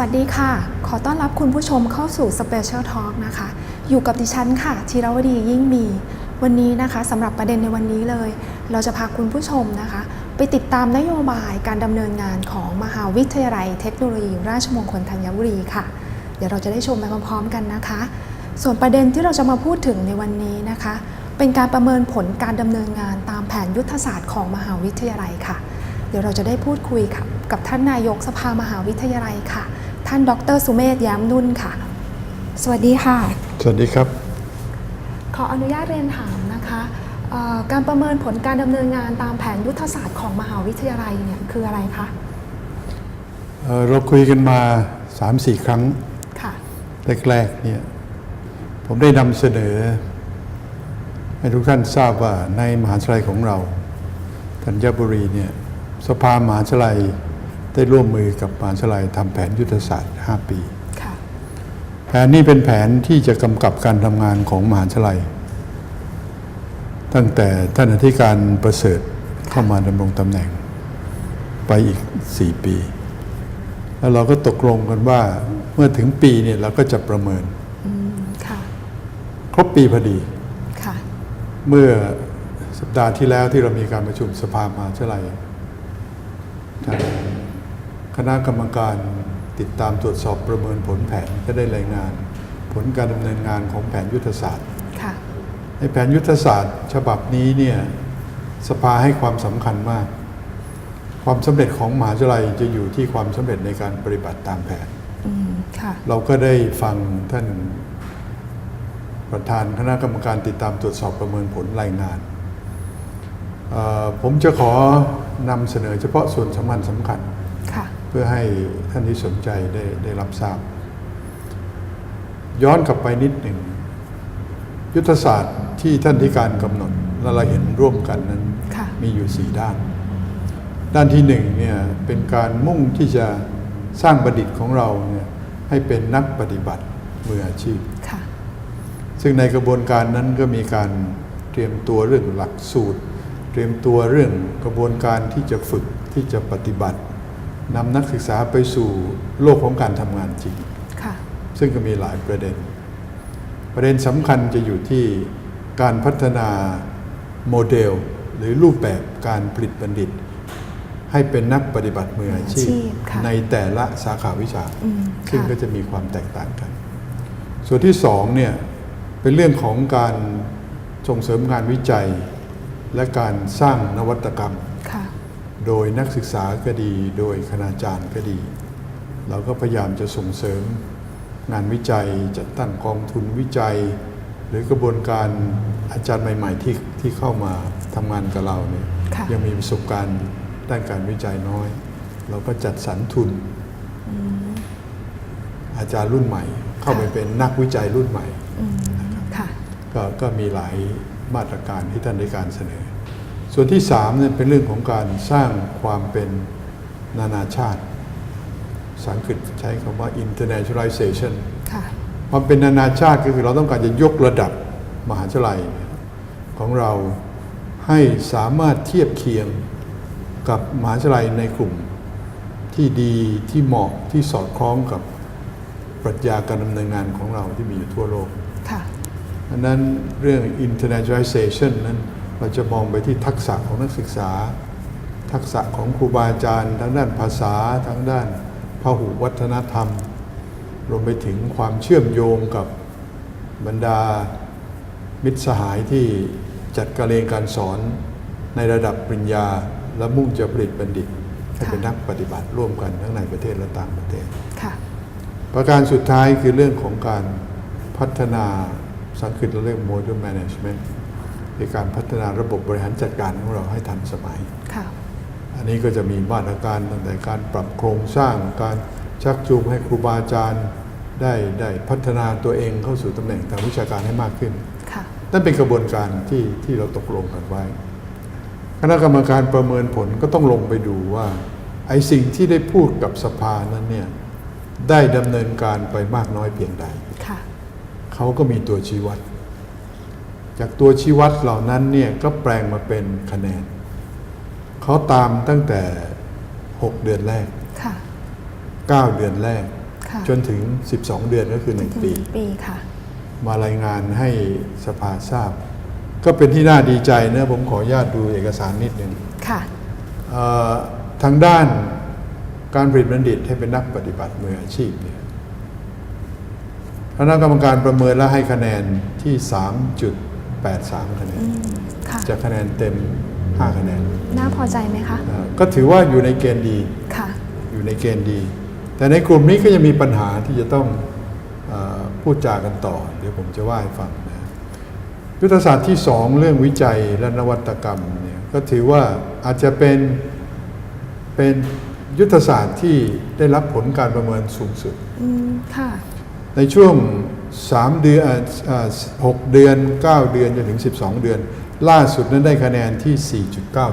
วัสดีค่ะ ขอต้อนรับคุณผู้ชมเข้าสู่ Special Talk นะคะ อยู่กับดิฉันค่ะธีรวดียิ่งมี วันนี้นะคะสำหรับประเด็นในวันนี้เลย เราจะพาคุณผู้ชมนะคะ ไปติดตามนโยบายการดำเนินงานของมหาวิทยาลัยเทคโนโลยี ราชมงคลธัญบุรีค่ะ เดี๋ยวเราจะได้ชมไปพร้อมๆกันนะคะ ส่วนประเด็นที่เราจะมาพูดถึงในวันนี้นะคะ เป็นการประเมินผลการดำเนินงานตามแผนยุทธศาสตร์ของมหาวิทยาลัยค่ะ เดี๋ยวเราจะได้พูดคุยกับกับท่านนายกสภามหาวิทยาลัยค่ะ ท่านดรสุเมธย้มนุ่นค่ะ สวัสดีค่ะ สวัสดีครับ ขออนุญาตเรียนถามนะคะเอ่อการประเมินผลการดำเนินงานตามแผนยุทธศาสตร์ของมหาวิทยาลัยเนี่ยคืออะไรคะเอ่อเราคุยกันมา 3-4 ครั้งค่ะแรกๆเนี่ยผมได้นำเสนอ ให้ทุกท่านทราบว่าในมหาวิทยาลัยของเราธัญบุรีเนี่ยสภามหาวิทยาลัย ได้ร่วมมือกับมหาวิทยาลัยทำแผนยุทธศาสตร์ 5 ปีค่ะแผนนี้เป็นแผนที่จะกำกับการทำงานของมหาวิทยาลัย ตั้งแต่ท่านอธิการประเสริฐเข้ามาดำรงตำแหน่ง ไปอีก 4 ปี แล้วเราก็ตกลงกันว่าเมื่อถึงปีเนี่ยเราก็จะประเมินอืมค่ะครบปีพอดีค่ะเมื่อสัปดาห์ที่แล้วที่เรามีการประชุมสภามหาวิทยาลัยทาง คณะกรรมการติดตามตรวจสอบประเมินผลแผนก็ได้รายงาน ผลการดำเนินงานของแผนยุทธศาสตร์ค่ะในแผนยุทธศาสตร์ ฉบับนี้เนี่ยสภาให้ความสำคัญมาก ความสำเร็จของมหาวิทยาลัยจะอยู่ที่ความสำเร็จในการปฏิบัติตามแผนอืมค่ะเราก็ได้ฟังท่านประธานคณะกรรมการติดตามตรวจสอบประเมินผลรายงานเอ่อผมจะขอนำเสนอเฉพาะส่วนสำคัญสำคัญค่ะเพื่อให้ท่านที่สนใจได้ได้รับทราบ ย้อนกลับไปนิดหนึ่ง ยุทธศาสตร์ที่ท่านที่การกำหนดและเราเห็นร่วมกันนั้นค่ะมีอยู่สี่ด้าน ด้านที่หนึ่งเนี่ยเป็นการมุ่งที่จะสร้างบัณฑิตของเราเนี่ยให้เป็นนักปฏิบัติมืออาชีพค่ะซึ่งในกระบวนการนั้นก็มีการเตรียมตัวเรื่องหลักสูตร เตรียมตัวเรื่องกระบวนการที่จะฝึกที่จะปฏิบัติ นำนักศึกษาไปสู่โลกของการทำงานจริงค่ะซึ่งก็มีหลายประเด็น ประเด็นสำคัญจะอยู่ที่การพัฒนาโมเดล หรือรูปแบบการผลิตบัณฑิต ให้เป็นนักปฏิบัติมืออาชีพมืออาชีพค่ะในแต่ละสาขาวิชาอืมซึ่งค่ะก็จะมีความแตกต่างกัน ส่วนที่สองเนี่ยเป็นเรื่องของการส่งเสริมงานวิจัย และการสร้างนวัตกรรมค่ะ โดยนักศึกษาก็ดี โดยคณาจารย์ก็ดี เราก็พยายามจะส่งเสริมงานวิจัยจัดตั้งกองทุนวิจัย หรือกระบวนการอาจารย์ใหม่ ๆ ที่ที่เข้ามาทำงานกับเราเนี่ยค่ะยังมีประสบการณ์ด้านการวิจัยน้อย เราก็จัดสรรทุน อาจารย์รุ่นใหม่ เข้าไปค่ะเป็นนักวิจัยรุ่นใหม่อืมค่ะก็ก็มีหลายมาตรการที่ท่านได้การเสนอ ส่วนที่สามเนี่ยเป็นเรื่องของการสร้างความเป็นนานาชาติภาษาอังกฤษใช้คำว่า internationalization ค่ะความเป็นนานาชาติก็คือเราต้องการจะยกระดับมหาวิทยาลัยของเราให้สามารถเทียบเคียงกับมหาวิทยาลัยในกลุ่มที่ดีที่เหมาะที่สอดคล้องกับปรัชญาการดำเนินงานของเราที่มีอยู่ทั่วโลกค่ะอันนั้นเรื่อง internationalization นั้น เราจะมองไปที่ทักษะของนักศึกษา ทักษะของครูบาอาจารย์ ทั้งด้านภาษาทั้งด้านพหุวัฒนธรรม รวมไปถึงความเชื่อมโยงกับบรรดามิตรสหายที่จัดการเรียนการสอนในระดับปริญญา และมุ่งจะผลิตบัณฑิตให้เป็นนักปฏิบัติร่วมกันทั้งในประเทศและต่างประเทศค่ะประการสุดท้ายคือเรื่องของการพัฒนาสังคตเราเรียก modern management ในการพัฒนาระบบบริหารจัดการของเราให้ทันสมัยค่ะอันนี้ก็จะมีมาตรการตั้งแต่การปรับโครงสร้างการชักจูงให้ครูบาอาจารย์ได้ได้พัฒนาตัวเองเข้าสู่ตำแหน่งทางวิชาการให้มากขึ้นค่ะนั่นเป็นกระบวนการที่ที่เราตกลงกันไว้ คณะกรรมการประเมินผลก็ต้องลงไปดูว่าไอ้สิ่งที่ได้พูดกับสภานั้นเนี่ยได้ดำเนินการไปมากน้อยเพียงใดค่ะเขาก็มีตัวชี้วัด จากตัวชี้วัดเหล่านั้นเนี่ยก็แปลงมาเป็นคะแนนเขาตามตั้งแต่ 6 เดือนแรกค่ะ9เดือนแรกค่ะจนถึง 12 เดือนก็คือจนถึ1งปีหนึ่งปีค่ะมารายงานให้สภาทราบ ก็เป็นที่น่าดีใจนะผมขออนุญาตดูเอกสารนิดหนึ่งค่ะเอ่อทางด้านการผลิตบัณฑิตให้เป็นนักปฏิบัติมืออาชีพเนี่ยคณะกรรมการประเมินและให้คะแนนที่ 3.83 คะแนนค่ะจากคะแนนเต็ม 5 คะแนน น่าพอใจไหมคะเอ่อก็ถือว่าอยู่ในเกณฑ์ดีค่ะอยู่ในเกณฑ์ดี แต่ในกลุ่มนี้ก็ยังมีปัญหาที่จะต้องเออพูดจากันต่อ เดี๋ยวผมจะว่าให้ฟังนะยุทธศาสตร์ที่ 2 เรื่องวิจัยและนวัตกรรมเนี่ยก็ถือว่าอาจจะเป็นเป็นยุทธศาสตร์ที่ได้รับผลการประเมินสูงสุดอืมค่ะในช่วง 3 เดือนเอ่อเอ่อ6เดือน 9 เดือนจนถึง 12 เดือน ล่าสุดนั้นได้คะแนนที่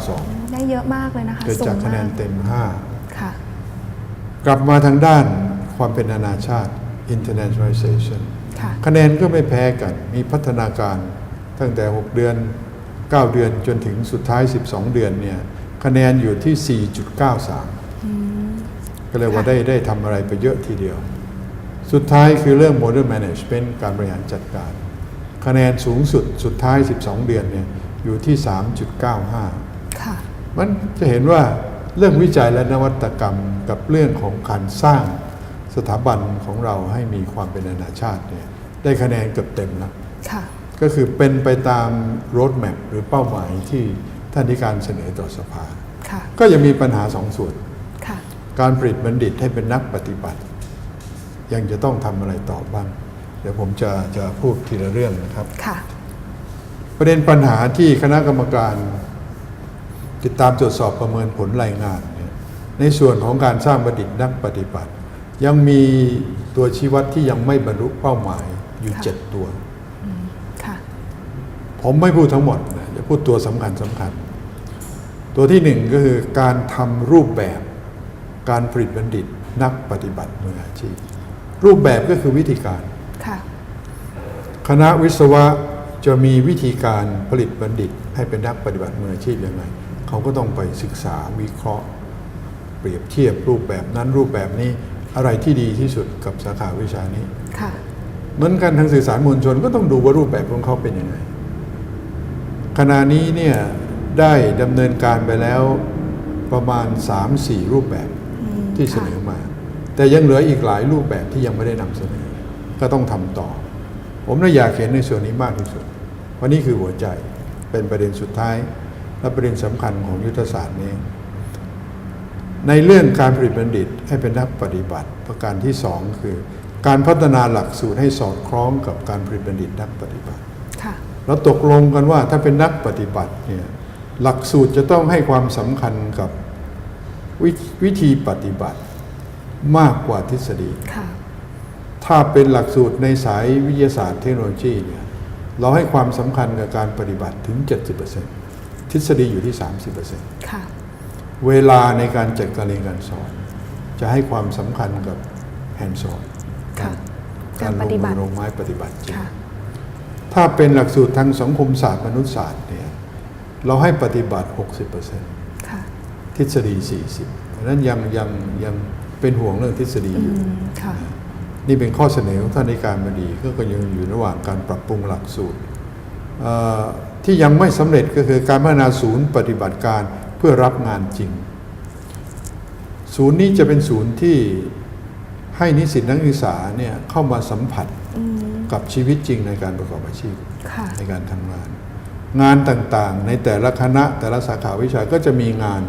4.92 ได้เยอะมากเลยนะคะเกิดสูจากงคะแนมากนเต็ม 5 ค่ะ กลับมาทางด้านความเป็นนานาชาติ internationalization ค่ะคะแนนก็ไม่แพ้กัน มีพัฒนาการตั้งแต่ 6 เดือน 9 เดือนจนถึงสุดท้าย 12 เดือนเนี่ยคะแนนอยู่ที่ 4.93 ก็เลยว่าค่ะได้ได้ทำอะไรไปเยอะทีเดียว สุดท้ายคือเรื่อง model management การบริหารจัดการ คะแนนสูงสุดสุดท้าย 12 เดือนเนี่ยอยู่ที่ 3.95ค่ะมันจะเห็นว่าเรื่องวิจัยและนวัตกรรมกับเรื่องของการสร้างสถาบันของเราให้มีความเป็นนานาชาติเนี่ยได้คะแนนเกือบเต็มแล้วค่ะก็คือเป็นไปตามโรดแมพหรือเป้าหมายที่ท่านที่การเสนอต่อสภาค่ะก็ยังมีปัญหาสองส่วนค่ะการผลิตบัณฑิตให้เป็นนักปฏิบัติ ยังจะต้องทำอะไรต่อบ้าง เดี๋ยวผมจะจะพูดทีละเรื่องนะครับ ค่ะ ประเด็นปัญหาที่คณะกรรมการ ติดตามตรวจสอบประเมินผลรายงานเนี่ยในส่วนของการสร้างบัณฑิตนักปฏิบัติ ยังมีตัวชี้วัดที่ยังไม่บรรลุเป้าหมายอยู่ค่ะเจ็ดตัวค่ะผมไม่พูดทั้งหมดนะจะพูดตัวสำคัญสำคัญ ตัวที่หนึ่งก็คือการทำรูปแบบการผลิตบัณฑิตนักปฏิบัติมืออาชีพ รูปแบบก็คือวิธีการค่ะคณะวิศวะจะมีวิธีการผลิตบัณฑิต ให้เป็นนักปฏิบัติมืออาชีพยังไง เขาก็ต้องไปศึกษาวิเคราะห์ เปรียบเทียบรูปแบบนั้นรูปแบบนี้อะไรที่ดีที่สุดกับสาขาวิชานี้ค่ะเหมือนกันทางสื่อสารมวลชนก็ต้องดูว่ารูปแบบของเขาเป็นยังไงขณะนี้เนี่ยได้ดำเนินการไปแล้วประมาณ 3-4 รูปแบบอืมที่เสนอค่ะมา แต่ยังเหลืออีกหลายรูปแบบที่ยังไม่ได้นำเสนอ ก็ต้องทำต่อ ผมน่าอยากเห็นในส่วนนี้มากที่สุด เพราะนี่คือหัวใจเป็นประเด็นสุดท้าย และประเด็นสำคัญของยุทธศาสตร์นี้ ในเรื่องการผลิตบัณฑิตให้เป็นนักปฏิบัติ ประการที่สองคือ การพัฒนาหลักสูตรให้สอดคล้องกับการผลิตบัณฑิตนักปฏิบัติค่ะเราตกลงกันว่าถ้าเป็นนักปฏิบัติเนี่ยหลักสูตรจะต้องให้ความสำคัญกับววิธีปฏิบัติ มากกว่าทฤษฎีค่ะถ้าเป็นหลักสูตรในสายวิทยาศาสตร์เทคโนโลยีเนี่ยเราให้ความสำคัญกับการปฏิบัติถึง 70%ทฤษฎีอยู่ที่ 30%ค่ะเวลาในการจัดการเรียนการสอน จะให้ความสำคัญกับแฮนด์สอนค่ะการลการปฏิงบัมืติอลงไม้ปฏิบัติจริงค่ะถ้าเป็นหลักสูตรทางสังคมศาสตร์มนุษยศาสตร์เนี่ยเราให้ปฏิบัติ 60%ค่ะทฤษฎี 40เพราะฉะนั้นยังยังยัง เป็นห่วงเรื่องทฤษฎีอือยู่มค่ะนี่เป็นข้อเสนอของท่านในการบดีก็ก็ยังอยู่ระหว่างการปรับปรุงหลักสูตรเอ่อที่ยังไม่สำเร็จก็คือการพัฒนาศูนย์ปฏิบัติการเพื่อรับงานจริง ศูนย์นี้จะเป็นศูนย์ที่ให้นิสิตนักศึกษาเนี่ยเข้ามาสัมผัสอืมกับชีวิตจริงในการประกอบอาชีพค่ะในการทำงาน งานต่างๆ ในแต่ละคณะแต่ละสาขาวิชาก็จะมีงาน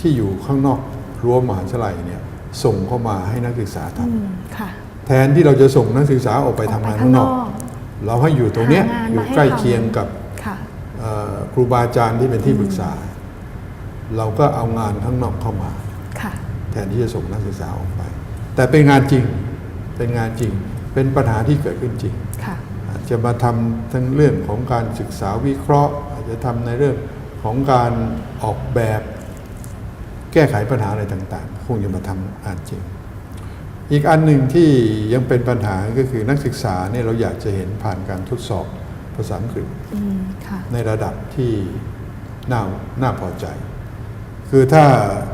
ที่อยู่ข้างนอกรั้วมหาวิทยาลัยเนี่ย ส่งเข้ามาให้นักศึกษาทำอืมค่ะแทนที่เราจะส่งนักศึกษาออกไปทำงานข้างนอก เราให้อยู่ตรงเนี้ยหางานอยู่มาให้ใกล้ทำเคียงกับค่ะเอ่อครูบาอาจารย์ที่เป็นที่ปรึกษา เราก็เอางานข้างนอกเข้ามาค่ะแทนที่จะส่งนักศึกษาออกไป แต่เป็นงานจริงเป็นงานจริง เป็นปัญหาที่เกิดขึ้นจริงค่ะอาจจะมาทำทั้งเรื่องของการศึกษาวิเคราะห์ อาจจะทำในเรื่องของการออกแบบ แก้ไขปัญหาอะไรต่างๆ คงจะมาทำงานจริง อีกอันหนึ่งที่ยังเป็นปัญหาก็คือนักศึกษาเนี่ยเราอยากจะเห็นผ่านการทดสอบภาษาอังกฤษอืมค่ะในระดับที่น่าน่าพอใจ คือถ้า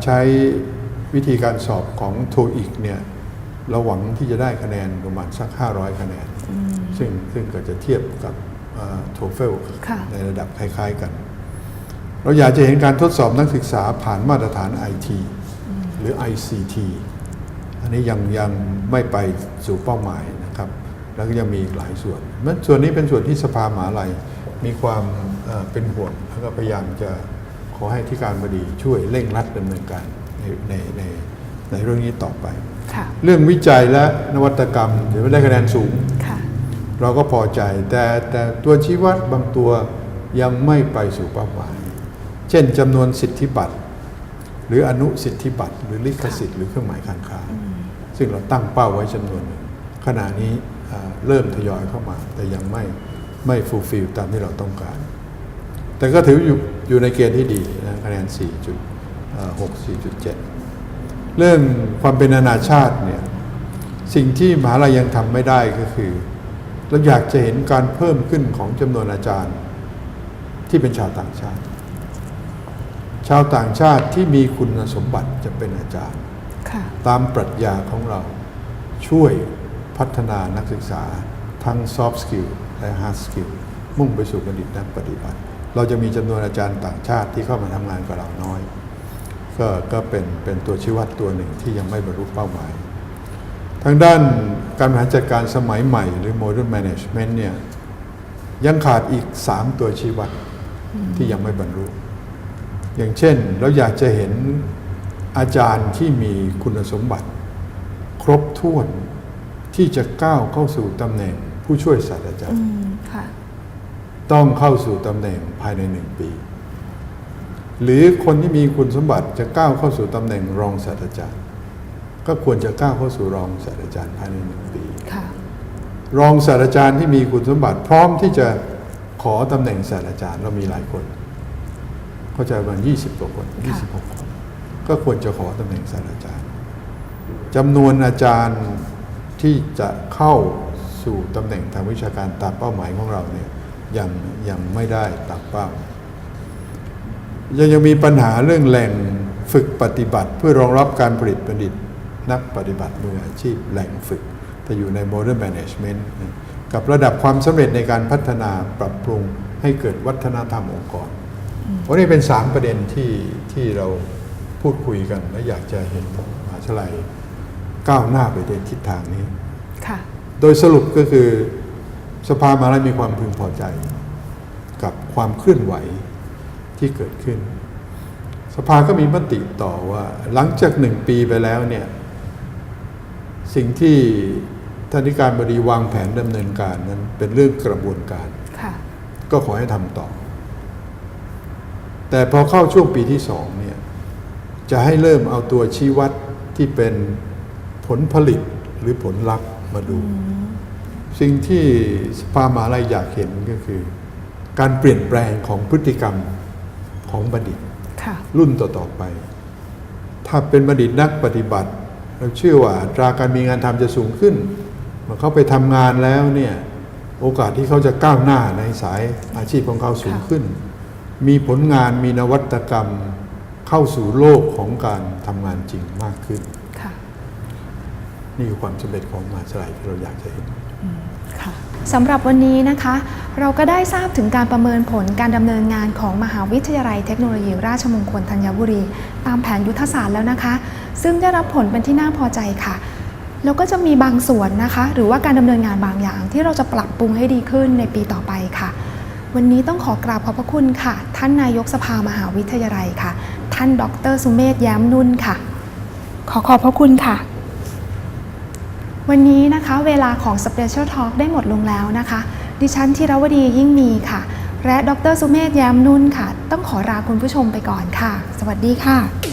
ใช้วิธีการสอบของโทอีกเนี่ยเราหวังที่จะได้คะแนนประมาณสัก 500 คะแนน ซึ่งซึ่งก็จะเทียบกับโทเฟลค่ะในระดับคล้าย ๆกัน เราอยากจะเห็นการทดสอบนักศึกษาผ่านมาตรฐาน IT หรือ ICT อันนี้ยังยังไม่ไปสู่เป้าหมายนะครับ แล้วก็ยังมีอีกหลายส่วนมันส่วนนี้เป็นส่วนที่สภามหาลัยมีความเอ่อเป็นห่วงแล้วก็พยายามจะขอให้ที่การบดีช่วยเร่งรัดดำเนินการในในในในเรื่องนี้ต่อไปค่ะเรื่องวิจัยและนวัตกรรมถือว่าได้คะแนนสูงค่ะเราก็พอใจแต่แต่ตัวชี้วัดบางตัวยังไม่ไปสู่เป้าหมาย เช่นจำนวนสิทธิบัตร หรืออนุสิทธิบัตร หรือลิขสิทธิ์หรือเครื่องหมายการค้า ซึ่งเราตั้งเป้าไว้จำนวนหนึ่งขณะนี้อ่าเริ่มทยอยเข้ามา แต่ยังไม่ไม่ฟูลฟิลตามที่เราต้องการ แต่ก็ถืออยู่อยู่ในเกณฑ์ที่ดีนะคะแนน 4.6 4.7 เรื่องความเป็นนานาชาติเนี่ยสิ่งที่มหาลัยยังทำไม่ได้ก็คือ เราอยากจะเห็นการเพิ่มขึ้นของจำนวนอาจารย์ที่เป็นชาวต่างชาติ ชาวต่างชาติที่มีคุณสมบัติจะเป็นอาจารย์ค่ะตามปรัชญาของเราช่วยพัฒนานักศึกษาทั้ง soft skill และ hard skill มุ่งไปสู่บัณฑิตนักปฏิบัติ เราจะมีจำนวนอาจารย์ต่างชาติที่เข้ามาทำงานกับเราน้อย ก็ก็เป็นเป็นตัวชี้วัดตัวหนึ่งที่ยังไม่บรรลุเป้าหมาย ทางด้านการบริหารจัดการสมัยใหม่ หรือ modern management เนี่ยยังขาดอีก 3 ตัวชี้วัดที่ยังไม่บรรลุ อย่างเช่นเราอยากจะเห็นอาจารย์ที่มีคุณสมบัติ ครบถ้วนที่จะก้าวเข้าสู่ตำแหน่งผู้ช่วยศาสตราจารอืย์มค่ะต้องเข้าสู่ตำแหน่งภายในหนึ่งปี หรือคนที่มีคุณสมบัติจะก้าวเข้าสู่ตำแหน่งรองศาสตราจารย์ ก็ควรจะก้าวเข้าสู่รองศาสตราจารย์ภายในหนึ่งปีค่ะรองศาสตราจารย์ที่มีคุณสมบัติพร้อมที่จะขอตำแหน่งศาสตราจารย์เรามีหลายคน เข้าใจประมาณ20กว่าคนค่ะ26คนก็ควรจะขอตำแหน่งศาสตราจารย์จำนวนอาจารย์ที่จะเข้าสู่ตำแหน่งทางวิชาการตามเป้าหมายของเราเนี่ยยังยังไม่ได้ตามเป้า ยังยังมีปัญหาเรื่องแหล่งฝึกปฏิบัติ เพื่อรองรับการผลิตบัณฑิตนักปฏิบัติมืออาชีพแหล่งฝึกแต่อยู่ใน modern management นะกับระดับความสำเร็จในการพัฒนาปรับปรุงให้เกิดวัฒนธรรมองค์กร วันนี้เป็นสามประเด็นที่ที่เราพูดคุยกัน และอยากจะเห็นมหาวิทยาลัยก้าวหน้าไปในทิศทางนี้ค่ะโดยสรุปก็คือสภามหาลัยมีความพึงพอใจ กับความเคลื่อนไหวที่เกิดขึ้น สภาก็มีมติต่อว่า หลังจากหนึ่งปีไปแล้วเนี่ยสิ่งที่ท่านธิการบดีวางแผนดำเนินการนั้นเป็นเรื่องกระบวนการค่ะก็ขอให้ทำต่อ แต่พอเข้าช่วงปีที่สองเนี่ยจะให้เริ่มเอาตัวชี้วัดที่เป็นผลผลิตหรือผลลัพธ์มาดู สิ่งที่สภามหาลัยอยากเห็นก็คือ การเปลี่ยนแปลงของพฤติกรรมของบัณฑิตค่ะรุ่นต่อๆไป ถ้าเป็นบัณฑิตนักปฏิบัติ เราเชื่อว่าอัตราการมีงานทำจะสูงขึ้นเมื่อเขาไปทำงานแล้วเนี่ยโอกาสที่เขาจะก้าวหน้าในสายอาชีพของเขาสูงขึ้น มีผลงานมีนวัตกรรมเข้าสู่โลกของการทำงานจริงมากขึ้นค่ะนี่คือความสำเร็จของมหาวิทยาลัยที่เราอยากจะเห็นค่ะสำหรับวันนี้นะคะ เราก็ได้ทราบถึงการประเมินผลการดำเนินงานของมหาวิทยาลัยเทคโนโลยีราชมงคลธัญบุรี ตามแผนยุทธศาสตร์แล้วนะคะ ซึ่งได้รับผลเป็นที่น่าพอใจค่ะแล้วก็จะมีบางส่วนนะคะ หรือว่าการดำเนินงานบางอย่างที่เราจะปรับปรุงให้ดีขึ้นในปีต่อไปค่ะ วันนี้ต้องขอกราบขอบพระคุณค่ะ ท่านนายกสภามหาวิทยาลัยค่ะ ท่านดรสุเมธแย้มนุ่นค่ะ ขอขอบพระคุณค่ะ วันนี้นะคะเวลาของ Special Talk ได้หมดลงแล้วนะคะ ดิฉันธีรวดียิ่งมีค่ะ และดรสุเมธแย้มนุ่นค่ะ ต้องขอลาคุณผู้ชมไปก่อนค่ะ สวัสดีค่ะ